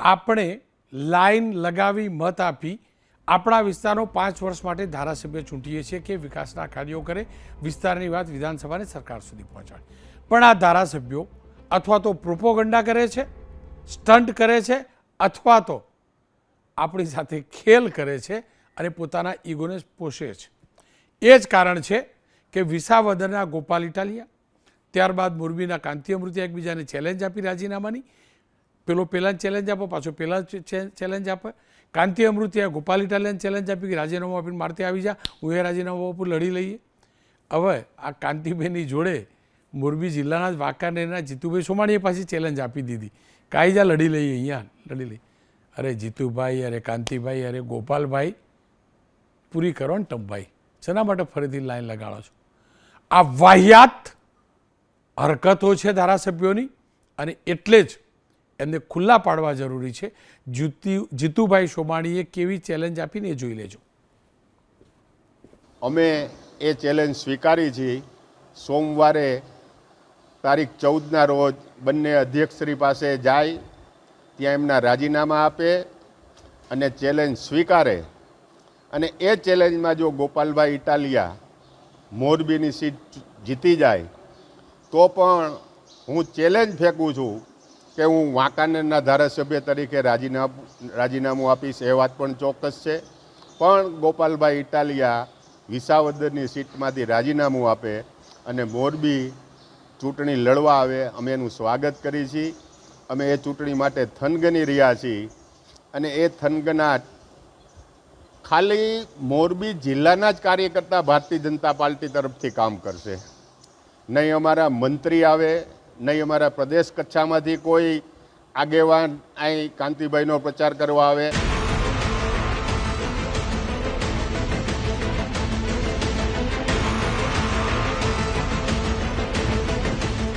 આપણે લાઈન લગાવી મત આપી આપણા વિસ્તારનો પાંચ વર્ષ માટે ધારાસભ્ય ચૂંટીએ છીએ કે વિકાસના કાર્યો કરે, વિસ્તારની વાત વિધાનસભાની સરકાર સુધી પહોંચાડે. પણ આ ધારાસભ્યો અથવા તો પ્રોપોગંડા કરે છે સ્ટન્ટ કરે છે, અથવા તો આપણી સાથે ખેલ કરે છે અને પોતાના ઈગોને પોષે છે. એ જ કારણ છે કે વિસાવદરના ગોપાલ ઇટાલિયા, ત્યારબાદ મોરબીના કાંતિ અમૃતિ એકબીજાને ચેલેન્જ આપી રાજીનામાની પેલો પહેલાં ચેલેન્જ આપો, પાછો પહેલાં ચેલેન્જ આપે. કાંતિ અમૃતિયા, ગોપાલ ઇટાલિયન ચેલેન્જ આપી કે રાજીનામું આપીને મારતે આવી જા, હું એ રાજીનામા ઉપર લડી લઈએ. હવે આ કાંતિબેનની જોડે મોરબી જિલ્લાના જ વાંકાનેરના જીતુભાઈ સોમાણીએ પાછી ચેલેન્જ આપી દીધી. જા લડી લઈએ અહીંયા, લડી લઈએ. અરે જીતુભાઈ, અરે કાંતિભાઈ, અરે ગોપાલભાઈ, પૂરી કરો ને ટપભાઈ શેના માટે ફરીથી લાઈન લગાડો છો? આ વાહિયાત હરકતો છે ધારાસભ્યોની અને એટલે જ એમને ખુલ્લા પાડવા જરૂરી છે. જીતુ જીતુભાઈ સોમાણીએ કેવી ચેલેન્જ આપીને એ જોઈ લેજો. અમે એ ચેલેન્જ સ્વીકારી છીએ સોમવારે તારીખ ચૌદના રોજ બંને અધ્યક્ષશ્રી પાસે જાય, ત્યાં એમના રાજીનામા આપે અને ચેલેન્જ સ્વીકારે. અને એ ચેલેન્જમાં જો ગોપાલભાઈ ઇટાલિયા મોરબીની સીટ જીતી જાય, તો પણ હું ચેલેન્જ ફેંકું છું કે હું વાંકાનેરના ધારાસભ્ય તરીકે રાજીનામું રાજીનામું આપીશ એ વાત પણ ચોક્કસ છે. પણ ગોપાલભાઈ ઇટાલિયા વિસાવદરની સીટમાંથી રાજીનામું આપે અને મોરબી ચૂંટણી લડવા આવે, અમે એનું સ્વાગત કરીએ છીએ. અમે એ ચૂંટણી માટે થનગની રહ્યા છીએ અને એ થનગનાટ ખાલી મોરબી જિલ્લાના જ કાર્યકર્તા ભારતીય જનતા પાર્ટી તરફથી કામ કરશે. નહીં અમારા મંત્રી આવે નહીં અમારા પ્રદેશ કચ્છામાંથી કોઈ આગેવાન અહીં કાંતિભાઈનો પ્રચાર કરવા આવે.